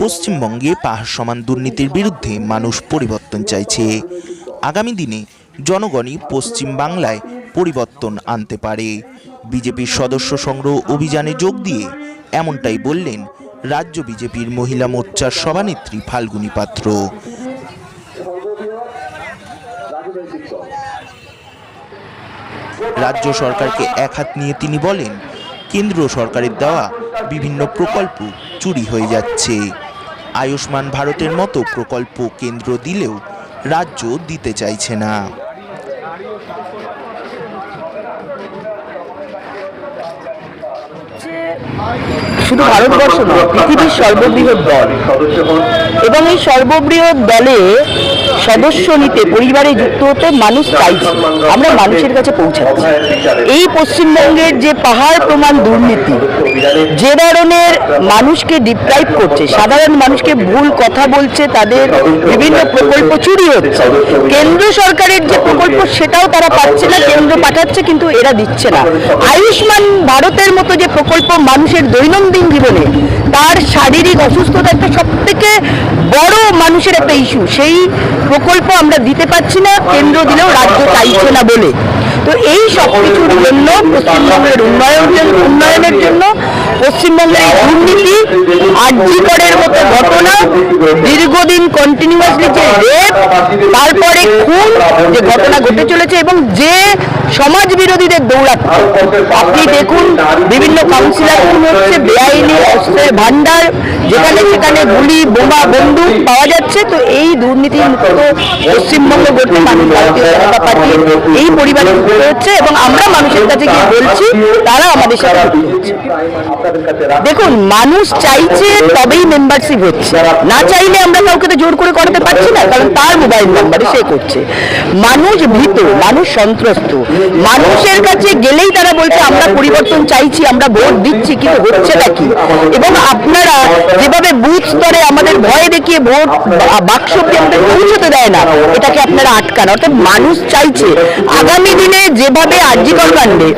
পশ্চিমবঙ্গে পাহাড় সমান দুর্নীতির বিরুদ্ধে মানুষ পরিবর্তন চাইছে। আগামী দিনে জনগণই পশ্চিম বাংলায় পরিবর্তন আনতে পারে। বিজেপির সদস্য সংগ্রহ অভিযানে যোগ দিয়ে এমনটাই বললেন রাজ্য বিজেপির মহিলা মোর্চার সভানেত্রী ফাল্গুনী পাত্র। রাজ্য সরকারকে এক হাত নিয়ে তিনি বলেন কেন্দ্র সরকারের দেওয়া বিভিন্ন প্রকল্প চুরি হয়ে যাচ্ছে। আয়ুষ্মান ভারতের মতো প্রকল্প কেন্দ্র দিলেও রাজ্য দিতে চাইছে না। শুধু ভারতবর্ষ নয়, পৃথিবীর সর্ববৃহৎ দল। এবং এই সর্ববৃহৎ দলে সদস্য নিতে পরিবারে যুক্ত হতে মানুষ চাইছে। আমরা মানুষের কাছে পৌঁছাচ্ছি। এই পশ্চিমবঙ্গের যে পাহাড় প্রমাণ দুর্নীতি, যে ধরনের মানুষকে ডিপ্রাইভ করছে, সাধারণ মানুষকে ভুল কথা বলছে, তাদের বিভিন্ন প্রকল্প চুরি হচ্ছে। কেন্দ্র সরকারের যে প্রকল্প, সেটাও তারা পাচ্ছে না, কেন্দ্র পাঠাচ্ছে, কিন্তু এরা দিচ্ছে না। আয়ুষ্মান ভারতের মতো যে প্রকল্প মানুষের দৈনন্দিন জীবনে, তার শারীরিক অসুস্থতা একটা সব থেকে বড় মানুষের একটা ইস্যু সেই প্রকল্প আমরা দিতে পারছি না, কেন্দ্র দিলেও রাজ্য চাইছে না বলে। তো এই সব কিছুর জন্য, পশ্চিমবঙ্গের উন্নয়ন উন্নয়নের জন্য, পশ্চিমবঙ্গের এই দুর্নীতি আর্যিকরের মতো ঘটনা, দীর্ঘদিন কন্টিনিউয়াসলি যে রেপ তারপরে খুন যে ঘটনা ঘটে চলেছে এবং যে সমাজ বিরোধীদের দৌড়াচ্ছে আপনি দেখুন, বিভিন্ন কাউন্সিলর হচ্ছে বেআইনি, অস্ত্রের ভান্ডার যেখানে সেখানে গুলি, বোমা, বন্দুক পাওয়া যাচ্ছে। তো এই দুর্নীতি মুক্ত পশ্চিমবঙ্গ গড়তে ভারতীয় জনতা পার্টি এই পরিবারে যুক্ত হচ্ছে এবং আমরা মানুষের কাছে গিয়ে বলছি, তারা আমাদের সাথে দেখুন, মানুষ চাইছে তবেই মেম্বারশিপ হচ্ছে। না চাইলে আমরা কাউকে তো জোর করে করাতে পারছি না, কারণ তার মোবাইল নাম্বারে সে করছে। মানুষ ভীত, মানুষ সন্ত্রস্ত। মানুষের কাছে গেলেই বলছে আমরা পরিবর্তন চাইছি আমরা ভোট দিচ্ছি কিন্তু হচ্ছেটা কি? এবং আপনারা যেভাবে বুথ স্তরে আমাদের ভয় দেখিয়ে ভোট বাক্স অব্দি আমাদের পৌঁছতে দেয় না এটাকে আপনারা আটকান। অর্থাৎ মানুষ চাইছে আগামী দিনে যেভাবে আর্যিকর কাণ্ডে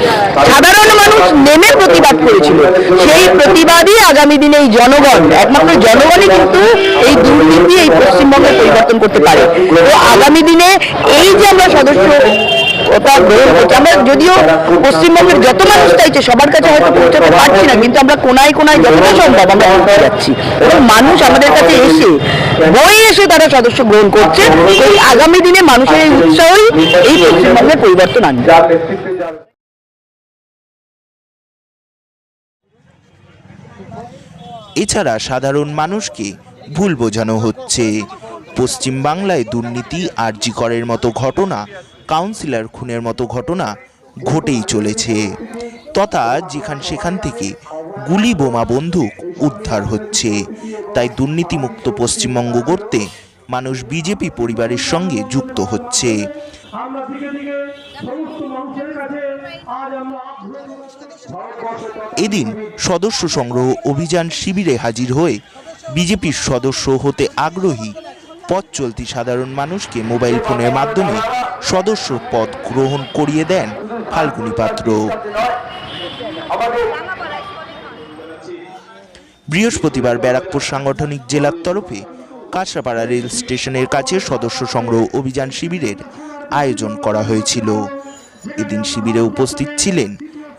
সাধারণ মানুষ নেমে প্রতিবাদ করেছিল সেই প্রতিবাদই আগামী দিনে এই জনগণ একমাত্র জনগণই কিন্তু এই দুর্নীতি এই পশ্চিমবঙ্গের পরিবর্তন করতে পারে। তো আগামী দিনে এই যে আমরা সদস্য আমরা যদিও পশ্চিমবঙ্গের যত মানুষ চাইছে, সবার কাছে হয়তো পৌঁছাতে পারছি না, কিন্তু আমরা কোনায় কোনায় যতটা সম্ভব আমরা পৌঁছে যাচ্ছি। এবং মানুষ আমাদের কাছে এসে, বই এসে তারা সদস্য গ্রহণ করছে, এই আগামী দিনে মানুষের এই উৎসাহই এই পশ্চিমবঙ্গের পরিবর্তন আনবে। এছাড়া সাধারণ মানুষকে ভুল বোঝানো হচ্ছে। পশ্চিম বাংলায় দুর্নীতি আরজিকরের মতো ঘটনা কাউন্সিলর খুনের মতো ঘটনা ঘটেই চলেছে। তথা যেখান সেখান থেকে গুলি বোমা বন্দুক উদ্ধার হচ্ছে। তাই দুর্নীতিমুক্ত পশ্চিমবঙ্গ গড়তে মানুষ বিজেপি পরিবারের সঙ্গে যুক্ত হচ্ছে। এদিন সদস্য সংগ্রহ অভিযান শিবিরে হাজির হয়ে বিজেপির সদস্য হতে আগ্রহী পথ চলতি সাধারণ মানুষকে মোবাইল ফোনের মাধ্যমে সদস্য পদ গ্রহণ করিয়ে দেন ফাল্গুনী পাত্র। বৃহস্পতিবার ব্যারাকপুর সাংগঠনিক জেলার তরফে কাঁচরাপাড়া রেল স্টেশনের কাছে সদস্য সংগ্রহ অভিযান শিবিরের আয়োজন করা হয়েছিল। এদিন শিবিরে উপস্থিত ছিলেন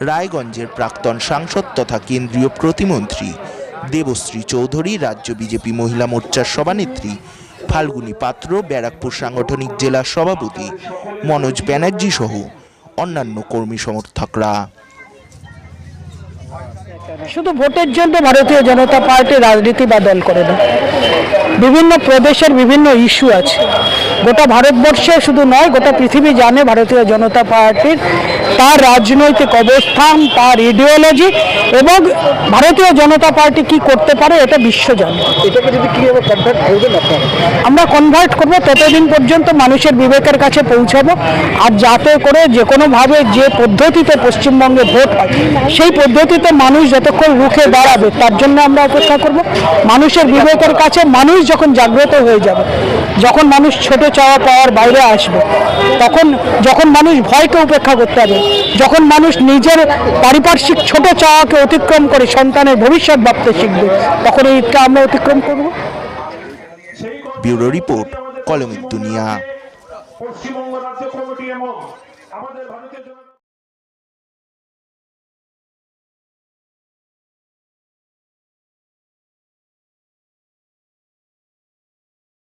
রায়গঞ্জের প্রাক্তন সাংসদ তথা কেন্দ্রীয় প্রতিমন্ত্রী দেবশ্রী চৌধুরী, রাজ্য বিজেপি মহিলা মোর্চার সভানেত্রী ফাল্গুনী পাত্র, ব্যারাকপুর সাংগঠনিক জেলা সভাপতি মনোজ ব্যানার্জি সহ অন্যান্য কর্মী সমর্থকরা। শুধু ভোটের জন্য ভারতীয় জনতা পার্টি, রাজনীতি বা দল করে না। বিভিন্ন প্রদেশের বিভিন্ন ইস্যু আছে। গোটা ভারতবর্ষে শুধু নয় গোটা পৃথিবী জানে ভারতীয় জনতা পার্টির তার রাজনৈতিক অবস্থান তার ইডিওলজি এবং ভারতীয় জনতা পার্টি কি করতে পারে এটা বিশ্ব জানে। এটাকে যদি কীভাবে কনভার্ট করবেন আমরা কনভার্ট করব ততদিন পর্যন্ত মানুষের বিবেকের কাছে পৌঁছাবো আর যাতে করে যে কোনোভাবে যে পদ্ধতিতে পশ্চিমবঙ্গে ভোট হয় সেই পদ্ধতিতে মানুষ যতক্ষণ রুখে দাঁড়াবে তার জন্য আমরা অপেক্ষা করব। মানুষের বিবেকের কাছে মানুষ যখন জাগ্রত হয়ে যাবে যখন মানুষ ছোট চাওয়া পাওয়ার বাইরে আসবে তখন যখন মানুষ ভয়কে উপেক্ষা করতে হবে যখন মানুষ নিজের পারিপার্শ্বিক ছোট চাওয়াকে অতিক্রম করে সন্তানের ভবিষ্যৎ ভাবতে শিখবে তখন এই ঈদটা আমরা অতিক্রম করব। ব্যুরো রিপোর্ট কলমের দুনিয়া। পশ্চিমবঙ্গ রাজ্য কমিটি এবং আমাদের ভারতীয় জনতা